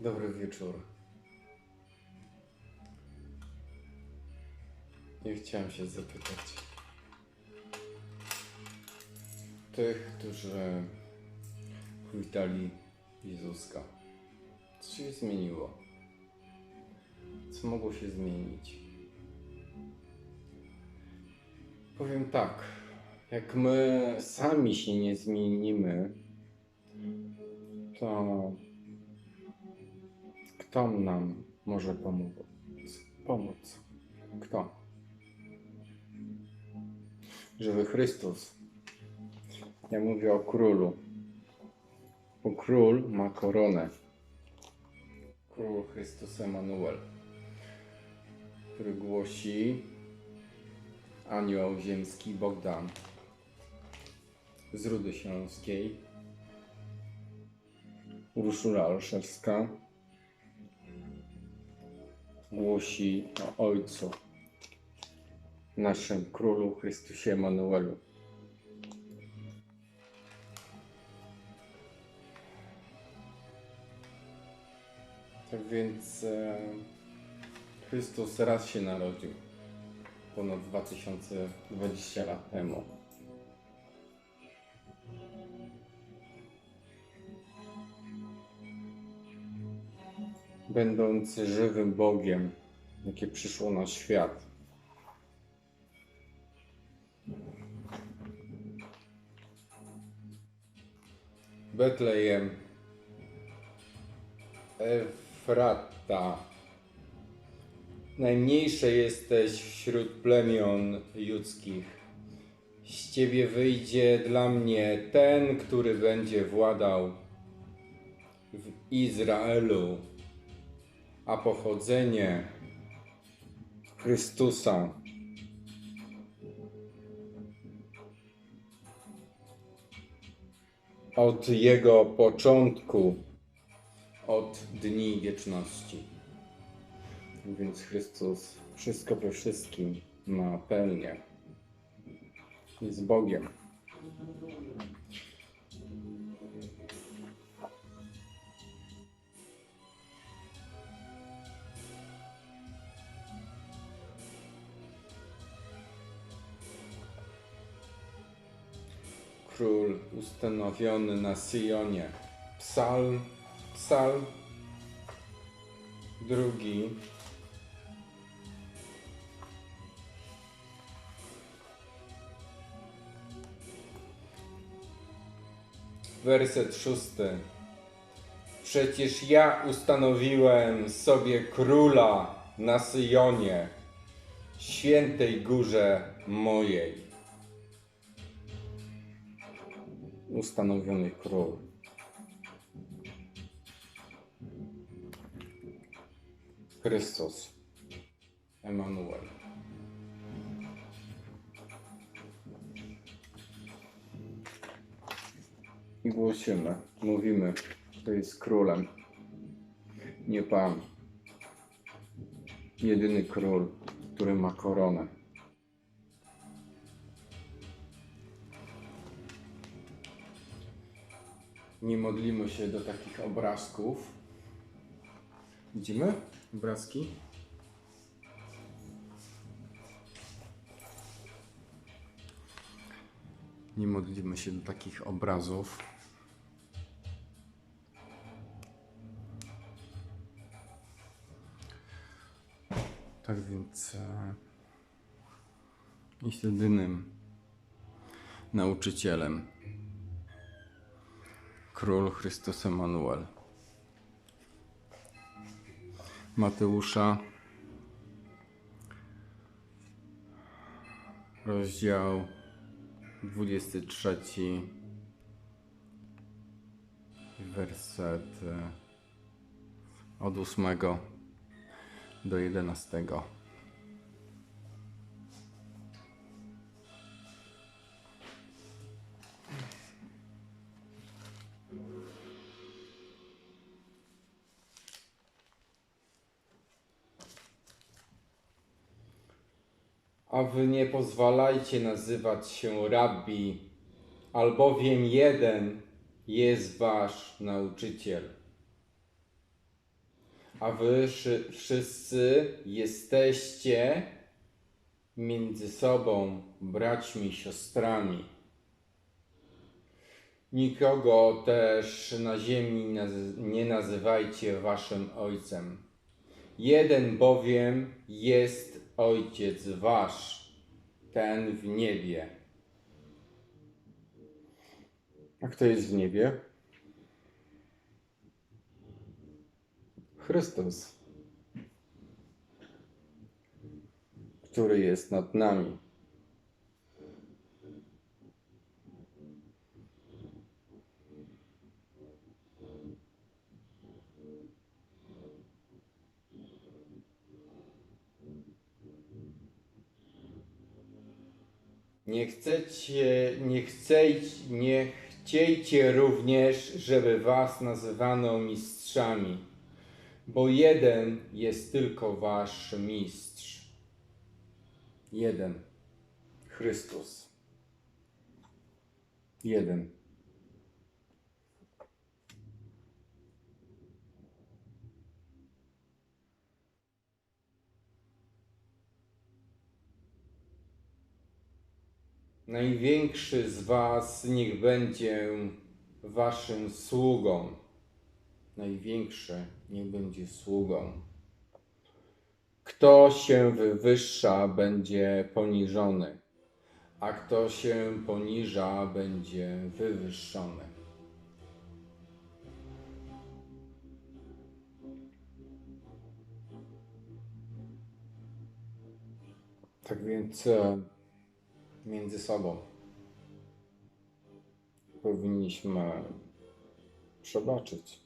Dobry wieczór. Nie chciałem się zapytać tych, którzy witali Jezuska. Co się zmieniło? Co mogło się zmienić? Powiem tak, jak my sami się nie zmienimy, to kto nam może pomóc? Pomóc. Kto? Żywy Chrystus. Ja mówię o królu. Bo król ma koronę. Król Chrystus Emanuel, który głosi anioł ziemski Bogdan z Rudy Śląskiej, Urszula Olszewska głosi o Ojcu, naszym Królu Chrystusie Emanuelu. Tak więc e, Chrystus raz się narodził, ponad 2020 lat temu. Będący żywym Bogiem, jakie przyszło na świat. Betlejem, Efrata. Najmniejsze jesteś wśród plemion ludzkich. Z ciebie wyjdzie dla mnie ten, który będzie władał w Izraelu, a pochodzenie Chrystusa od jego początku, od dni wieczności. Więc Chrystus wszystko we wszystkim ma pełnię. Jest Bogiem. Król ustanowiony na Syjonie. Psalm, psalm drugi. Werset szósty. Przecież ja ustanowiłem sobie króla na Syjonie, świętej górze mojej. Ustanowiony król. Chrystus, Emanuel. I głosimy, mówimy, kto jest królem. Nie Pan. Jedyny król, który ma koronę. Nie modlimy się do takich obrazków. Widzimy obrazki? Nie modlimy się do takich obrazów. Tak więc e, jest jedynym nauczycielem Król Chrystus Emanuel. Mateusza, rozdział 23, werset od 8 do 11. A wy nie pozwalajcie nazywać się rabbi, albowiem jeden jest wasz nauczyciel. a wy szy- wszyscy jesteście między sobą braćmi siostrami. Nikogo też na ziemi nie nazywajcie waszym ojcem. Jeden bowiem jest ojciec wasz, ten w niebie. A kto jest w niebie? Chrystus, który jest nad nami. Nie chcecie, nie chcecie, nie chciejcie również, żeby was nazywano mistrzami, bo jeden jest tylko wasz mistrz. Jeden. Chrystus. Jeden. Największy z was niech będzie waszym sługą. Największy niech będzie sługą. Kto się wywyższa, będzie poniżony, a kto się poniża, będzie wywyższony. Tak więc e, między sobą powinniśmy przebaczyć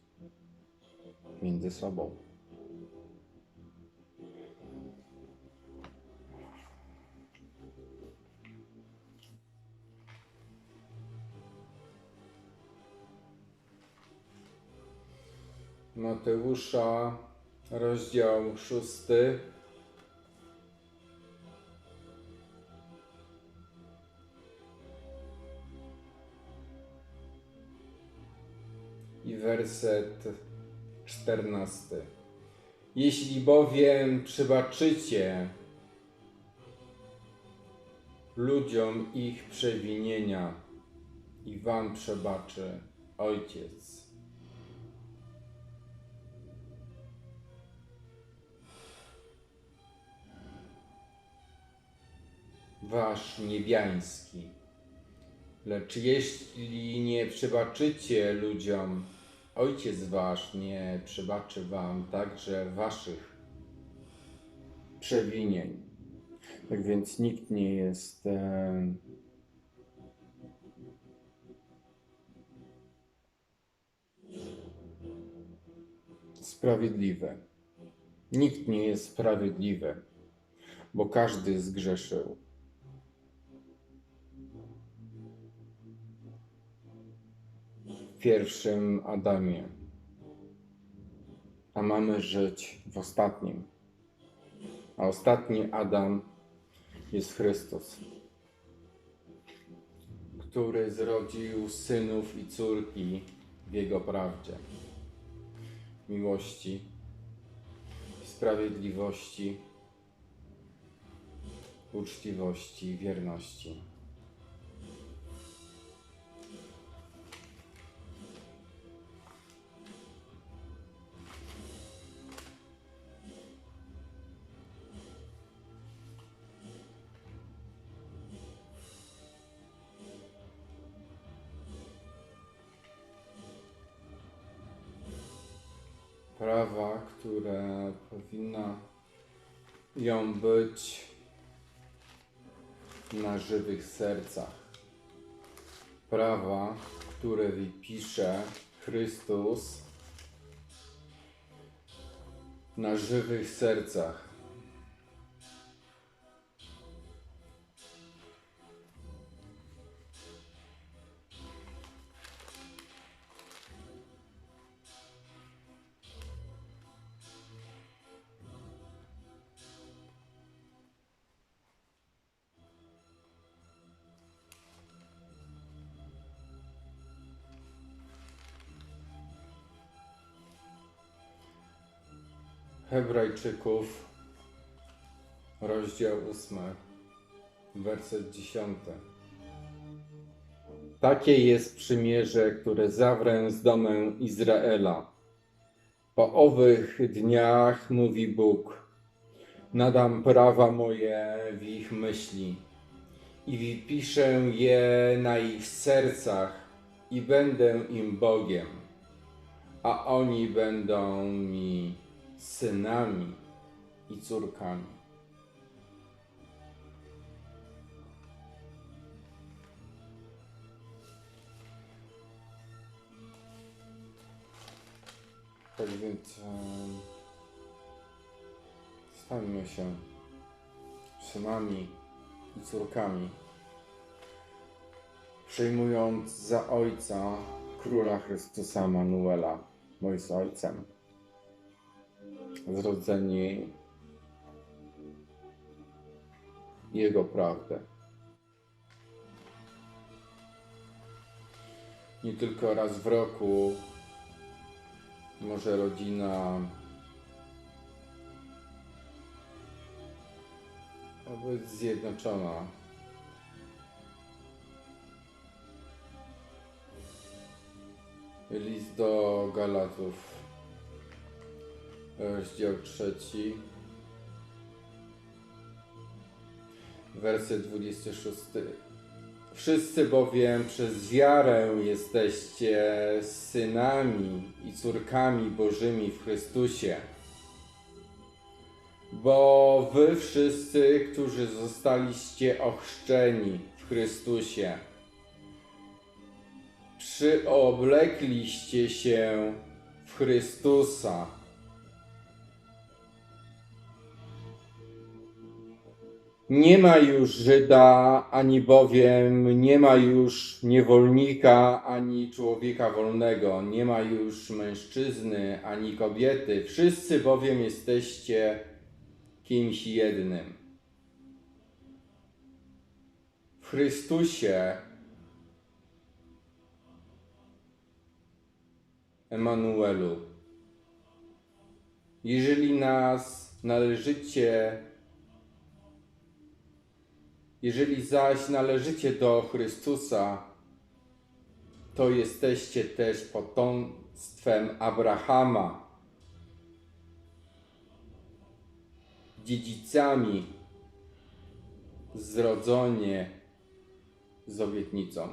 między sobą. Mateusza, rozdział szósty. I werset czternasty. Jeśli bowiem przebaczycie ludziom ich przewinienia i wam przebaczy Ojciec. Wasz niebiański. Lecz jeśli nie przebaczycie ludziom, Ojciec Wasz nie przebaczy Wam także Waszych przewinień. Tak więc nikt nie jest e, sprawiedliwy. Nikt nie jest sprawiedliwy, bo każdy zgrzeszył. Pierwszym Adamie, a mamy żyć w ostatnim. A ostatni Adam jest Chrystus, który zrodził synów i córki w Jego prawdzie, miłości, sprawiedliwości, uczciwości wierności. Ją być na żywych sercach. Prawa, które wypisze Chrystus na żywych sercach. Hebrajczyków, rozdział 8, werset 10. Takie jest przymierze, które zawrę z domem Izraela. Po owych dniach mówi Bóg: Nadam prawa moje w ich myśli i wpiszę je na ich sercach i będę im Bogiem, a oni będą mi synami i córkami. Tak więc em, stańmy się synami i córkami, przyjmując za ojca króla Chrystusa Manuela, jest ojcem, zrodzeni Jego prawdę. Nie tylko raz w roku może rodzina być zjednoczona. List do Galatów, rozdział trzeci, werset 26. Wszyscy bowiem przez wiarę jesteście synami i córkami Bożymi w Chrystusie. Bo wy wszyscy, którzy zostaliście ochrzczeni w Chrystusie, przyoblekliście się w Chrystusa. Nie ma już Żyda, ani bowiem nie ma już niewolnika, ani człowieka wolnego, nie ma już mężczyzny, ani kobiety. Wszyscy bowiem jesteście kimś jednym. W Chrystusie Emanuelu. Jeżeli nas należycie jeżeli zaś należycie do Chrystusa, to jesteście też potomstwem Abrahama, dziedzicami zrodzenie z obietnicą.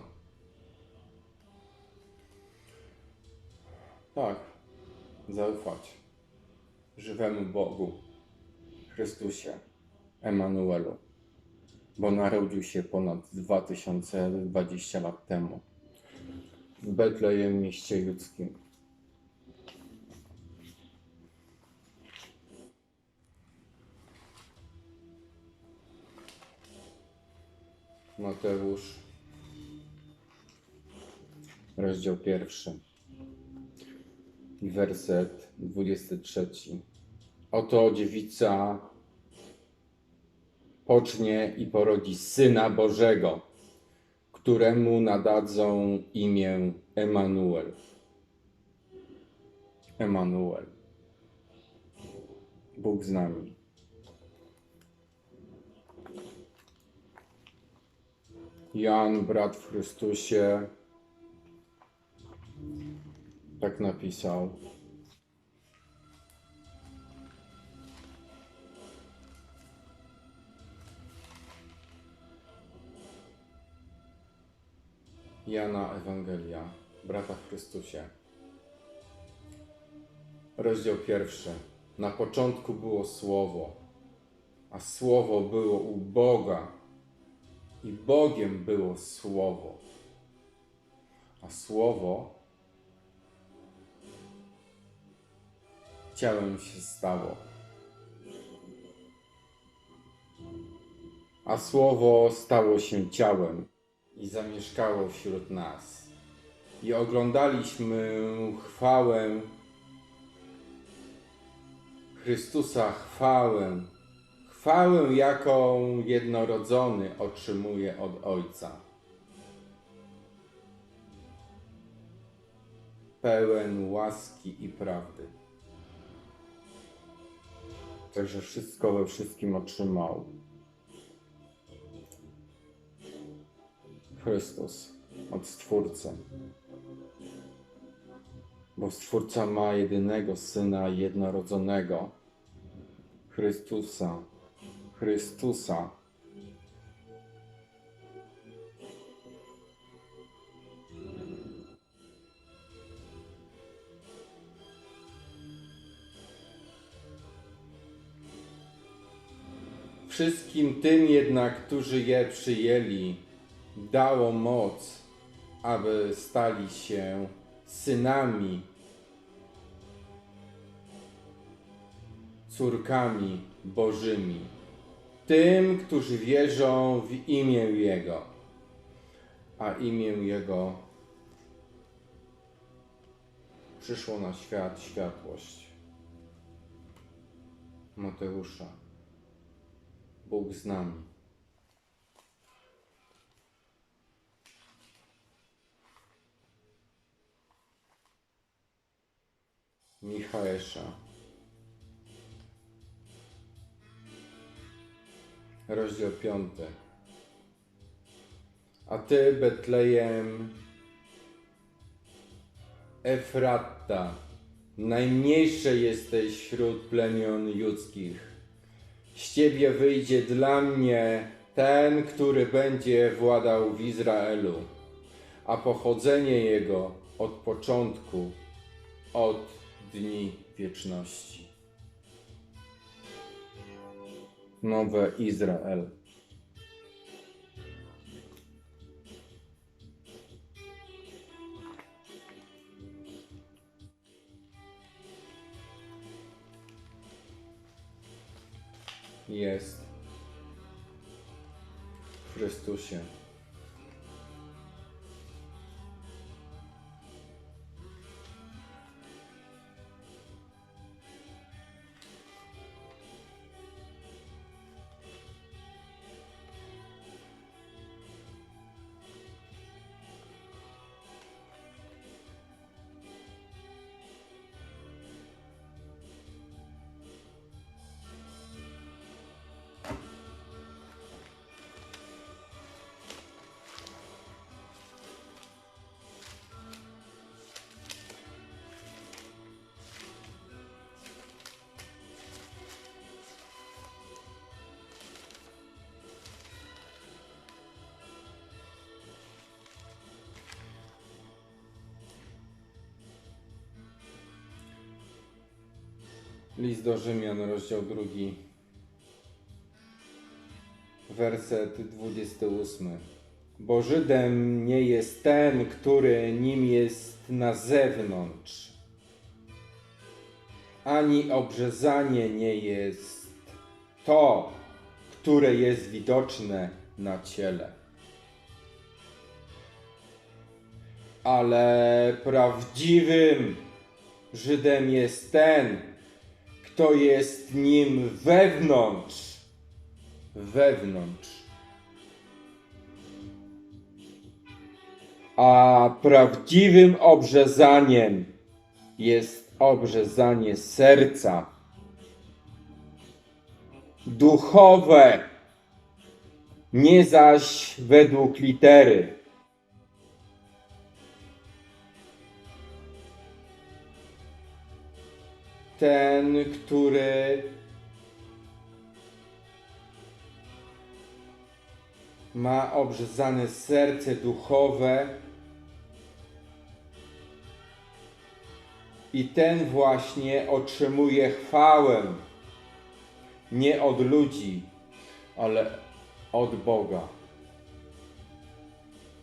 Tak, zaufać żywemu Bogu, Chrystusie, Emanuelu bo narodził się ponad 2020 lat temu w Betlejem, mieście judzkim. Mateusz, rozdział pierwszy werset 23. Oto dziewica pocznie i porodzi Syna Bożego, któremu nadadzą imię Emanuel. Emanuel. Bóg z nami. Jan, brat w Chrystusie, tak napisał. Jana Ewangelia, brata w Chrystusie. Rozdział pierwszy. Na początku było Słowo, a Słowo było u Boga i Bogiem było Słowo. A Słowo ciałem się stało. A Słowo stało się ciałem i zamieszkało wśród nas. I oglądaliśmy chwałę Chrystusa, chwałę, chwałę, jaką jednorodzony otrzymuje od Ojca. Pełen łaski i prawdy. Także wszystko we wszystkim otrzymał. Chrystus od Stwórcy. Bo Stwórca ma jedynego Syna jednorodzonego. Chrystusa. Chrystusa. Wszystkim tym jednak, którzy je przyjęli, dało moc, aby stali się synami, córkami Bożymi. Tym, którzy wierzą w imię Jego, a imię Jego przyszło na świat światłość. Mateusza. Bóg z nami. Michaesza. Rozdział piąty. A ty, Betlejem, Efratta, najmniejsze jesteś wśród plemion judzkich. Z ciebie wyjdzie dla mnie ten, który będzie władał w Izraelu, a pochodzenie jego od początku, od dni wieczności. Nowe Izrael. Jest w Chrystusie. List do Rzymian, rozdział drugi, werset 28. Bo Żydem nie jest ten, który nim jest na zewnątrz, ani obrzezanie nie jest to, które jest widoczne na ciele. Ale prawdziwym Żydem jest ten, kto jest nim wewnątrz. Wewnątrz. A prawdziwym obrzezaniem jest obrzezanie serca. Duchowe, nie zaś według litery. Ten, który ma obrzezane serce duchowe i ten właśnie otrzymuje chwałę nie od ludzi, ale od Boga.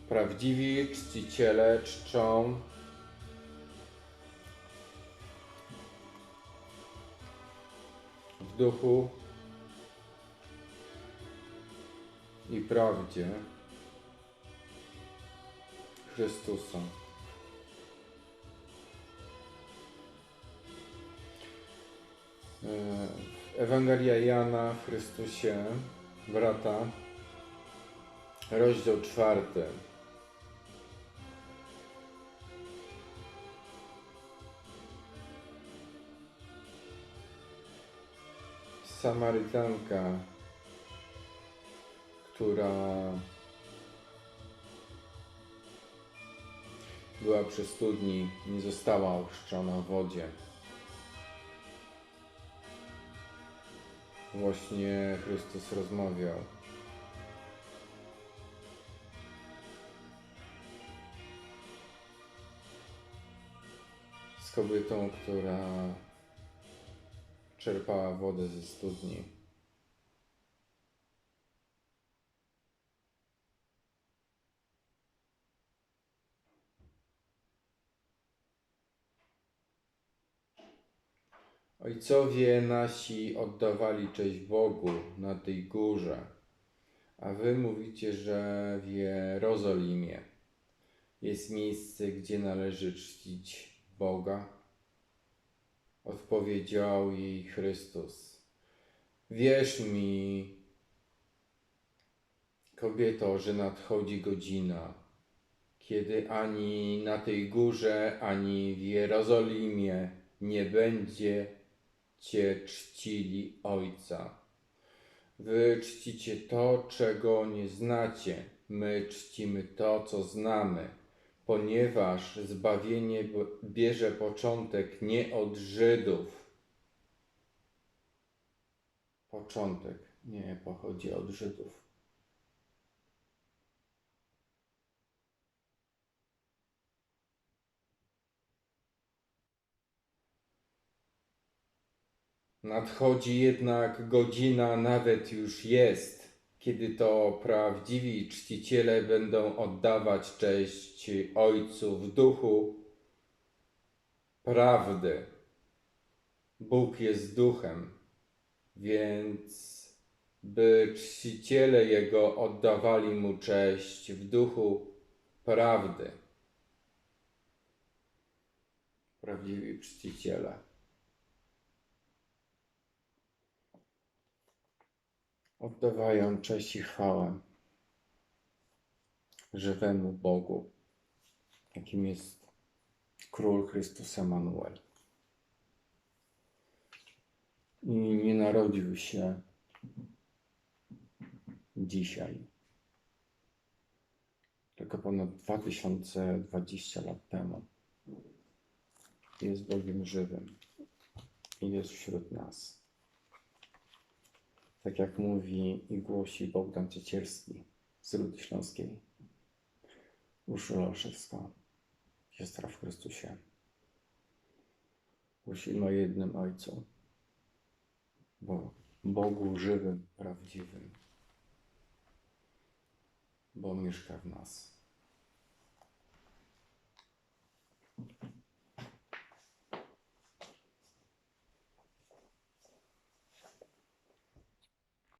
Prawdziwi czciciele czczą duchu i prawdzie Chrystusa. E, Ewangelia Jana w Chrystusie, brata, rozdział czwarty. Samarytanka, która była przy studni, nie została ochrzczona w wodzie. Właśnie Chrystus rozmawiał. Z kobietą, która czerpała wodę ze studni. Ojcowie nasi oddawali cześć Bogu na tej górze, a wy mówicie, że w Jerozolimie jest miejsce, gdzie należy czcić Boga. Odpowiedział jej Chrystus. Wierz mi, kobieto, że nadchodzi godzina, kiedy ani na tej górze, ani w Jerozolimie nie będzie cię czcili Ojca. Wy czcicie to, czego nie znacie, my czcimy to, co znamy, ponieważ zbawienie bierze początek nie od Żydów. Początek nie pochodzi od Żydów. Nadchodzi jednak godzina, nawet już jest, kiedy to prawdziwi czciciele będą oddawać cześć Ojcu w duchu prawdy. Bóg jest duchem, więc by czciciele Jego oddawali Mu cześć w duchu prawdy. Prawdziwi czciciele. Oddawają cześć i chwałę żywemu Bogu, jakim jest Król Chrystus Emanuel. I nie narodził się dzisiaj, tylko ponad 2020 lat temu. Jest Bogiem żywym i jest wśród nas tak jak mówi i głosi Bogdan Ciecierski z Rudy Śląskiej. Urszula Olszewska, siostra w Chrystusie. Głosimy o jednym Ojcu, bo Bogu żywym, prawdziwym, bo mieszka w nas.